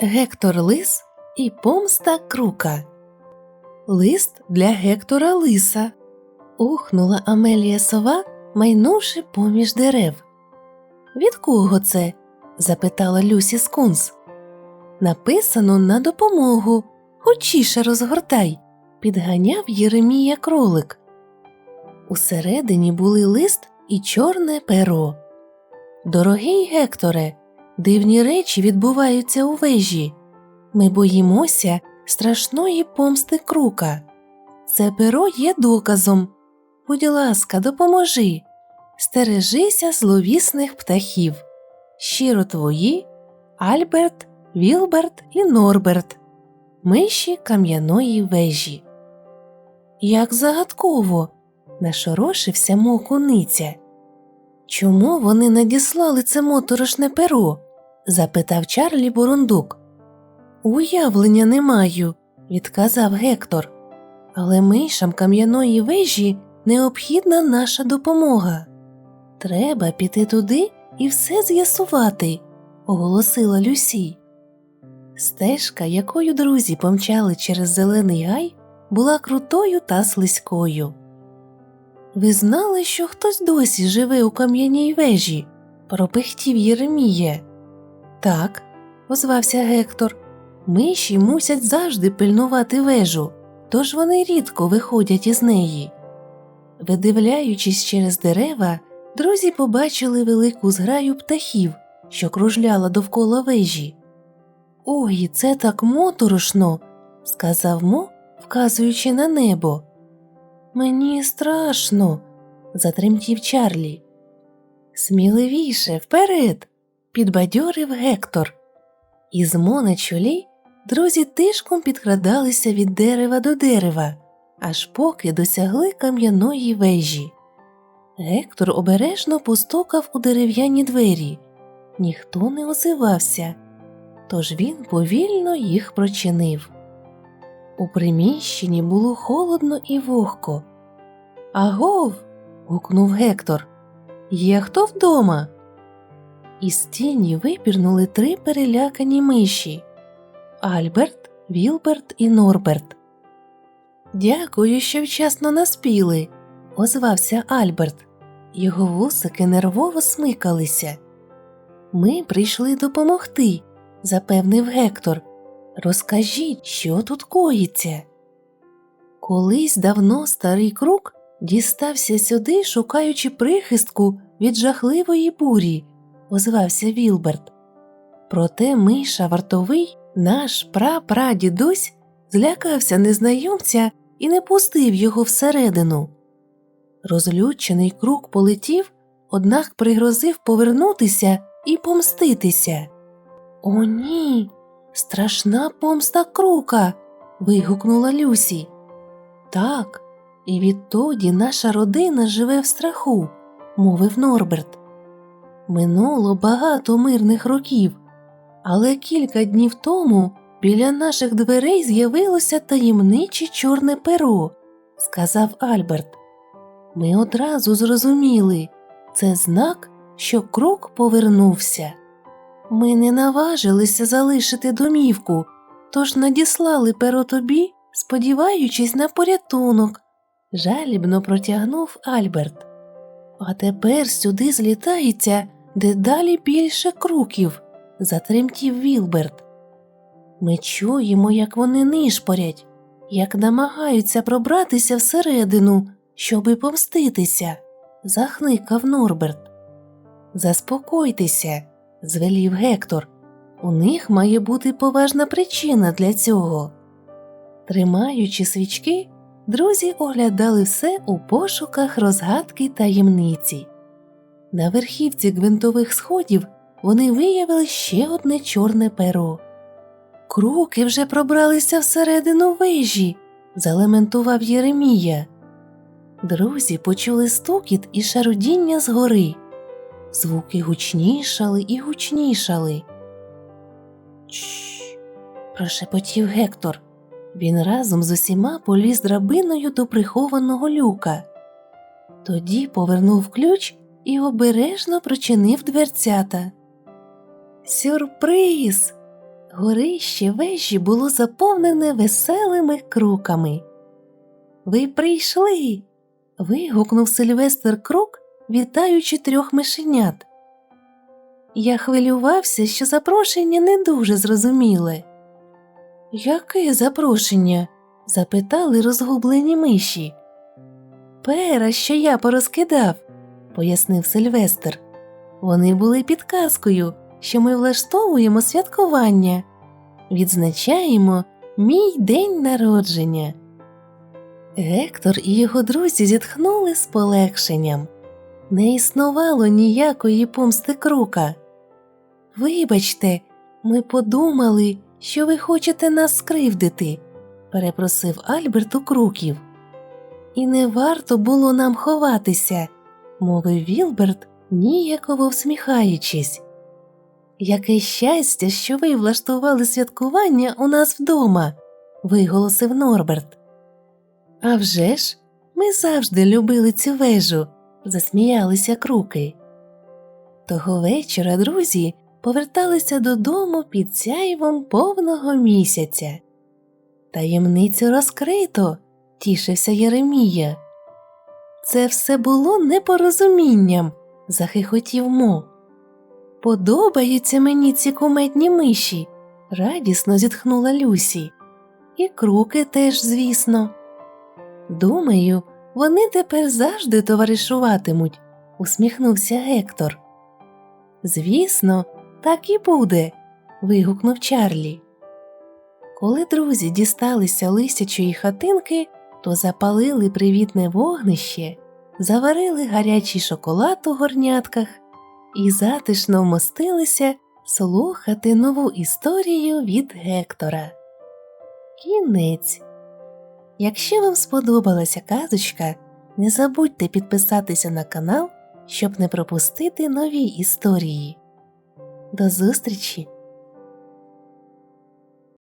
Гектор Лис і помста крука. Лист для Гектора Лиса. Ухнула Амелія сова, майнувши поміж дерев. Від кого це? запитала Люсі Скунс. Написано на допомогу. Хочіше розгортай, підганяв Єремія кролик. Усередині були лист і чорне перо. Дорогий Гекторе, дивні речі відбуваються у вежі. Ми боїмося страшної помсти крука. Це перо є доказом. Будь ласка, допоможи. Стережися зловісних птахів. Щиро твої Альберт, Вілберт і Норберт, миші кам'яної вежі. Як загадково, нашорошився мокуниця. Чому вони надіслали це моторошне перо? Запитав Чарлі Бурундук. Уявлення не маю, відказав Гектор. Але мишам кам'яної вежі необхідна наша допомога. Треба піти туди і все з'ясувати, оголосила Люсі. Стежка, якою друзі помчали через зелений гай, була крутою та слизькою. Ви знали, що хтось досі живе у кам'яній вежі? пропихтів Єремія. Так, озвався Гектор. Миші мусять завжди пильнувати вежу, тож вони рідко виходять із неї. Видивляючись через дерева, друзі побачили велику зграю птахів, що кружляла довкола вежі. Ой, це так моторошно, сказав Мо, вказуючи на небо. Мені страшно, затремтів Чарлі. Сміливіше, вперед, підбадьорив Гектор. Із Мо на чолі друзі тишком підкрадалися від дерева до дерева, аж поки досягли кам'яної вежі. Гектор обережно постукав у дерев'яні двері. Ніхто не озивався, тож він повільно їх прочинив. У приміщенні було холодно і вогко. Агов. гукнув Гектор. Є хто вдома? Із тіні випірнули три перелякані миші Альберт, Вілберт і Норберт. Дякую, що вчасно наспіли, озвався Альберт. Його вусики нервово смикалися. Ми прийшли допомогти, запевнив Гектор. Розкажіть, що тут коїться. Колись давно старий крук дістався сюди, шукаючи прихистку від жахливої бурі, озвався Вілберт. Проте миша вартовий, наш прапрадідусь, злякався незнайомця і не пустив його всередину. Розлючений крук полетів, однак пригрозив повернутися і помститися. О, ні, страшна помста крука. вигукнула Люсі. Так, і відтоді наша родина живе в страху, мовив Норберт. Минуло багато мирних років, але кілька днів тому біля наших дверей з'явилося таємниче чорне перо, сказав Альберт. Ми одразу зрозуміли це знак, що крок повернувся. Ми не наважилися залишити домівку, тож надіслали перо тобі, сподіваючись на порятунок, жалібно протягнув Альберт. А тепер сюди злітається дедалі більше круків, затремтів Вілберт. Ми чуємо, як вони нишпорять, як намагаються пробратися всередину, щоби помститися, захникав Норберт. Заспокойтеся, звелів Гектор. У них має бути поважна причина для цього. Тримаючи свічки, друзі оглядали все у пошуках розгадки таємниці. На верхівці гвинтових сходів вони виявили ще одне чорне перо. Круки вже пробралися всередину вежі, залементував Єремія. Друзі почули стукіт і шарудіння згори. Звуки гучнішали і гучнішали. Чш. прошепотів Гектор. Він разом з усіма поліз драбиною до прихованого люка. Тоді повернув ключ і обережно прочинив дверцята. Сюрприз. Горище вежі було заповнене веселими круками. Ви прийшли. вигукнув Сильвестр Крук, вітаючи трьох мишенят. Я хвилювався, що запрошення не дуже зрозуміле. Яке запрошення? запитали розгублені миші. Пера, що я порозкидав, пояснив Сильвестр. Вони були підказкою, що ми влаштовуємо святкування, відзначаємо мій день народження. Гектор і його друзі зітхнули з полегшенням. Не існувало ніякої помсти крука. Вибачте, ми подумали, що ви хочете нас скривдити, перепросив Альберт у круків. І не варто було нам ховатися, мовив Вілберт, ніяково всміхаючись. Яке щастя, що ви влаштували святкування у нас вдома, виголосив Норберт. «А вже ж, ми завжди любили цю вежу, засміялися круки. Того вечора друзі поверталися додому під сяйвом повного місяця. Таємницю розкрито, тішився Єремія. Це все було непорозумінням, захихотів Мо. Подобаються мені ці кумедні миші, радісно зітхнула Люсі. І круки теж, звісно. Думаю, вони тепер завжди товаришуватимуть, усміхнувся Гектор. Звісно, так і буде. вигукнув Чарлі. Коли друзі дісталися лисячої хатинки, то запалили привітне вогнище, заварили гарячий шоколад у горнятках і затишно вмостилися слухати нову історію від Гектора. Кінець. Якщо вам сподобалася казочка, не забудьте підписатися на канал, щоб не пропустити нові історії. До зустрічі!